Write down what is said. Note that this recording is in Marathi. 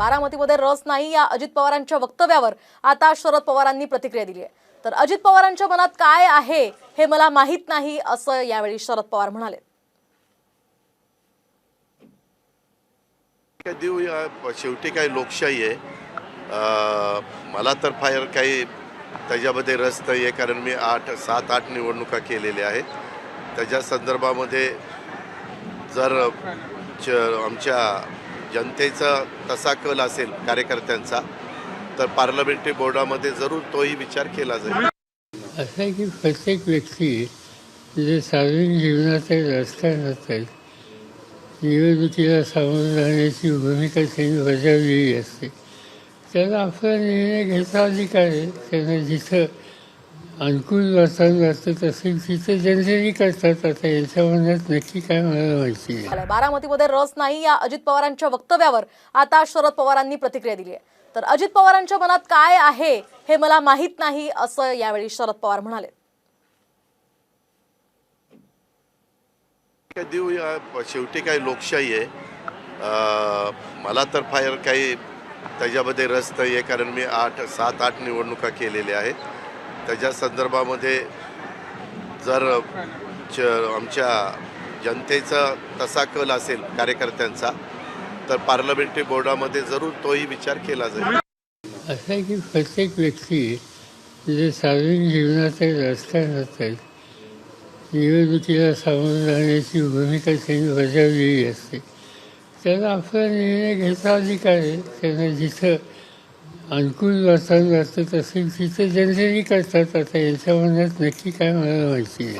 बारामतीमध्ये रस नाही या अजित पवारांच्या वक्तव्यावर. आता शरद पवारांनी प्रतिक्रिया दिली आहे. तर अजित पवारांच्या मनात काय आहे हे मला माहीत नाही असं यावेळी शरद पवार म्हणाले. देऊ या? शेवटी काही लोकशाही आहे. मला तर फार काही त्याच्यामध्ये रस नाही आहे कारण मी आठ सात आठ निवडणुका केलेल्या आहेत. त्याच्या संदर्भामध्ये जर आमच्या जनतेचा तसा कल असेल कार्यकर्त्यांचा तर पार्लमेंटरी बोर्डामध्ये जरूर तोही विचार केला जाईल. असं आहे की प्रत्येक व्यक्ती जे सार्वजनिक जीवनाचे राजकारण असतात निवडणुकीला सामोरं जाण्याची भूमिका त्यांनी बजावलेली असते. त्यांना आपला निर्णय घेता अधिकार आहे. त्यांना जिथं अनुकूल वातावरण वाटत असेल तिथं जनतेने करतात. आता यांच्या मनात नक्की काय मला माहिती नाही. आलाय. बारामतीमध्ये रस नाही या अजित पवारांच्या वक्तव्यावर आता शरद पवारांनी प्रतिक्रिया दिली आहे. तर अजित पवारांच्या मनात काय आहे हे मला माहीत नाही असं यावेळी शरद पवार म्हणाले. काय देऊ या? शेवटी काही लोकशाही आहे. अं, मला तर फार काही त्याच्यामध्ये रस नाही आहे कारण मी आठ सात आठ निवडणुका केलेल्या आहेत. त्याच्या संदर्भामध्ये जर च आमच्या जनतेचा तसा कल असेल कार्यकर्त्यांचा तर पार्लमेंटरी बोर्डामध्ये जरूर तोही विचार केला जाईल. असं आहे की प्रत्येक व्यक्ती जे सार्वजनिक जीवनाचे राजकारण असतात निवडणुकीला सामोरं जाण्याची भूमिका त्यांनी बजावलेली असते त्यांना आपला निर्णय घेता अधिकार आहे. त्यांना जिथं अनुकूल जास्त वाटत असेल तिथं जनरली करतात. आता यांच्या मनात नक्की काय मला माहिती नाही.